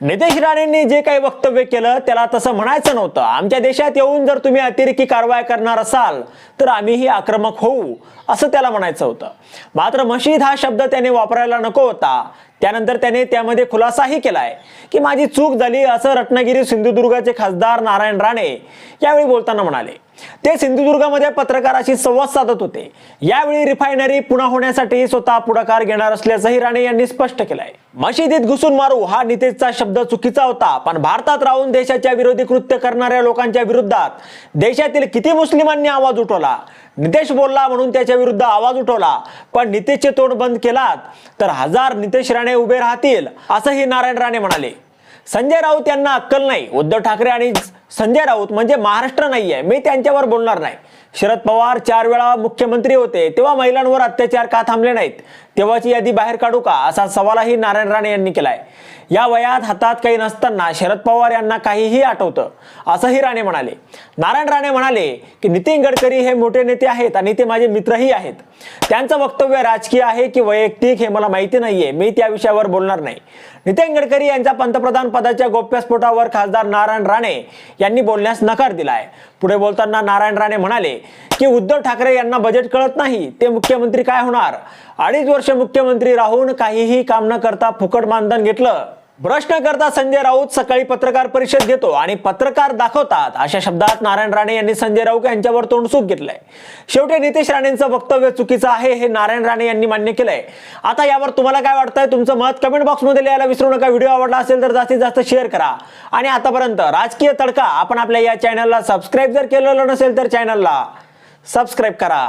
नितेश राणेंनी जे काही वक्तव्य केलं त्याला तसं म्हणायचं नव्हतं. आमच्या देशात येऊन जर तुम्ही अतिरेकी कारवाई करणार असाल तर आम्हीही आक्रमक होऊ असं त्याला म्हणायचं होतं. मात्र मशीद हा शब्द त्याने वापरायला नको होता. त्यानंतर त्याने त्यामध्ये खुलासाही केलाय की माझी चूक झाली असं रत्नागिरी सिंधुदुर्गचे खासदार नारायण राणे यावेळी बोलताना म्हणाले. ते सिंधुदुर्गमध्ये पत्रकाराशी संवाद साधत होते. यावेळी रिफायनरी पुन्हा होण्यासाठी स्वतः पुढाकार घेणार असल्याचंही राणे यांनी स्पष्ट केलंय. मशिदीत घुसून मारू हा नितेशचा शब्द चुकीचा होता पण भारतात राहून देशाच्या विरोधी कृत्य करणाऱ्या लोकांच्या विरुद्धात देशातील किती मुस्लिमांनी आवाज उठवला? नितेश बोलला म्हणून त्याच्या विरुद्ध आवाज उठवला पण नितेशचे तोंड बंद केलात तर हजार नितेश राणे उभे राहतील असंही नारायण राणे म्हणाले. संजय राऊत यांना अक्कल नाही. उद्धव ठाकरे आणि संजय राऊत म्हणजे महाराष्ट्र नाही आहे मी त्यांच्यावर बोलणार नाही. शरद पवार चार वेळा मुख्यमंत्री होते. तेव्हा महिलांवर अत्याचार का थांबले नाहीत? तेव्हाची यादी बाहेर काढू का? असा सवालही नारायण राणे यांनी केलाय. या वयात हातात काही नसताना शरद पवार यांना काहीही आठवतं असंही राणे म्हणाले. नारायण राणे म्हणाले की नितीन गडकरी हे मोठे नेते आहेत आणि ते माझे मित्रही आहेत. त्यांचं वक्तव्य राजकीय आहे की वैयक्तिक हे मला माहिती नाहीये. मी त्या विषयावर बोलणार नाही. नितीन गडकरी यांच्या पंतप्रधान पदाच्या गोप्यस्फोटावर खासदार नारायण राणे यांनी बोलण्यास नकार दिलाय. पुढे बोलताना नारायण राणे म्हणाले की उद्धव ठाकरे यांना बजेट कळत नाही. ते मुख्यमंत्री काय होणार? अडीच वर्ष मुख्यमंत्री राहून काहीही काम न करता फुकट मानधन घेतलं. करता संजय राऊत सकाळी पत्रकार परिषद घेतो आणि पत्रकार दाखवतात अशा शब्दात नारायण राणे यांनी संजय राऊत यांच्यावर तोंडसूक घेतलंय. शेवटी नितेश राणेंचं वक्तव्य चुकीचं आहे हे नारायण राणे यांनी मान्य केलंय. आता यावर तुम्हाला काय वाटतंय? तुमचं मत कमेंट बॉक्समध्ये लिहायला विसरू नका. व्हिडिओ आवडला असेल तर जास्तीत जास्त शेअर करा. आणि आतापर्यंत राजकीय तडका आपण आपल्या या चॅनलला सबस्क्राईब जर केलेलं नसेल तर चॅनलला सबस्क्राईब करा.